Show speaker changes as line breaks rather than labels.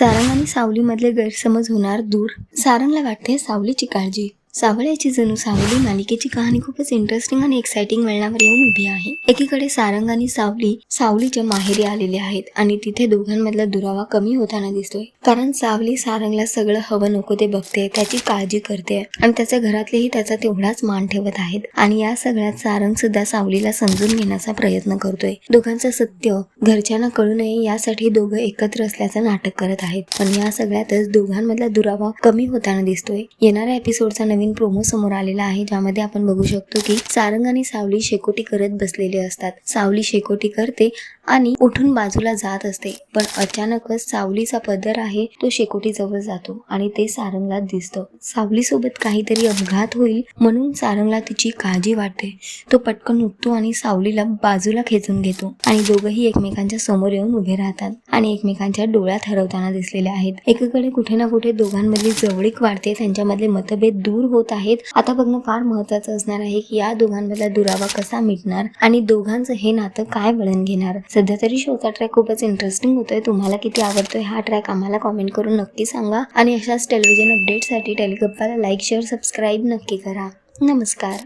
सारंग आणि सावलीमधले गैरसमज होणार दूर. सारंगला वाटते सावलीची काळजी. सावळ्याची जणू सावली मालिकेची कहाणी खूपच इंटरेस्टिंग आणि एक्साइटिंग वळणावर येऊन उभी आहे. एकीकडे सारंग आणि सावली सावलीच्या माहेरी आलेले आहेत आणि तिथे दोघांमधला दुरावा कमी होताना दिसतोय. कारण सावली सारंगला सगळं हवं नको ते बघते त्याची काळजी करते आणि त्याच्या घरातलेही त्याचा तेवढाच मान ठेवत आहेत. आणि या सगळ्यात सारंग सुद्धा सावलीला समजून घेण्याचा प्रयत्न करतोय. दोघांचं सत्य घरच्यांना कळू नये यासाठी दोघं एकत्र असल्याचं नाटक करत आहेत. पण या सगळ्यातच दोघांमधला दुरावा कमी होताना दिसतोय. येणाऱ्या एपिसोडचा नवीन प्रोमो समोर आलेला आहे ज्यामध्ये आपण बघू शकतो की सारंग आणि सावली शेकोटी करत बसलेले असतात. सावली शेकोटी करते आणि उठून बाजूला जात असते पण अचानकच सावलीचा पदर आहे तो शेकोटी जवळ जातो आणि ते सारंगला दिसतं. सावली सोबत काहीतरी अपघात होईल म्हणून सारंगला तिची काळजी वाटते. तो पटकन उठतो आणि सावलीला बाजूला खेचून घेतो आणि दोघही एकमेकांच्या समोर येऊन उभे राहतात आणि एकमेकांच्या डोळ्यात हरवताना दिसलेले आहेत. एकीकडे कुठे ना कुठे दोघांमधली जवळीक वाढते त्यांच्यामधले मतभेद दूर होत आहेत. आता बघणं फार महत्वाचं असणार आहे की या दोघांमधला दुरावा कसा मिटणार आणि दोघांचं हे नातं काय वळण घेणार? सध्या तरी शोचा ट्रॅक खूपच इंटरेस्टिंग होतोय. तुम्हाला किती आवडतोय हा ट्रॅक आम्हाला कॉमेंट करून नक्की सांगा. आणि अशाच टेलिव्हिजन अपडेटसाठी टेलिगप्पाला लाईक शेअर सबस्क्राईब नक्की करा. नमस्कार.